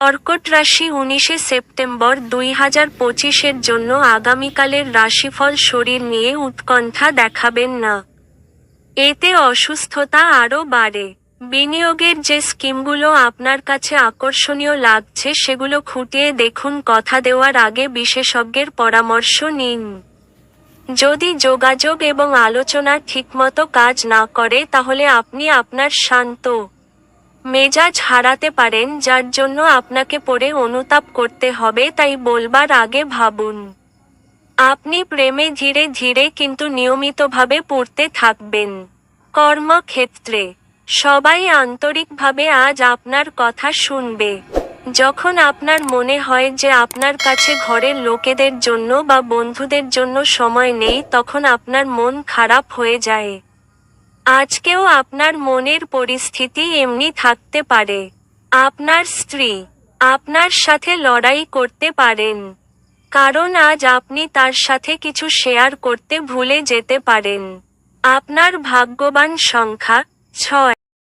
কর্কট রাশি উনিশে সেপ্টেম্বর দুই হাজার পঁচিশের জন্য আগামীকালের রাশিফল শরীর নিয়ে উৎকণ্ঠা দেখাবেন না। এতে অসুস্থতা আরও বাড়ে। বিনিয়োগের যে স্কিমগুলো আপনার কাছে আকর্ষণীয় লাগছে সেগুলো খুঁটিয়ে দেখুন কথা দেওয়ার আগে বিশেষজ্ঞের পরামর্শ নিন। যদি যোগাযোগ এবং আলোচনা ঠিকমতো কাজ না করে তাহলে আপনি আপনার শান্ত মেজাজ হারাতে পারেন, যার জন্য আপনাকে পরে অনুতাপ করতে হবে, তাই বলবার আগে ভাবুন। আপনি প্রেমে ধীরে ধীরে কিন্তু নিয়মিতভাবে পড়তে থাকবেন। কর্মক্ষেত্রে, সবাই আন্তরিকভাবে আজ আপনার কথা শুনবে। যখন আপনার মনে হয় যে আপনার কাছে ঘরের লোকেদের জন্য বা বন্ধুদের জন্য সময় নেই, তখন আপনার মন খারাপ হয়ে যায়। আজকেও আপনার মনের পরিস্থিতি এমনি থাকতে পারে। আপনার স্ত্রী আপনার সাথে লড়াই করতে পারেন। কারণ আজ আপনি তার সাথে কিছু শেয়ার করতে ভুলে যেতে পারেন। আপনার ভাগ্যবান সংখ্যা ছয়।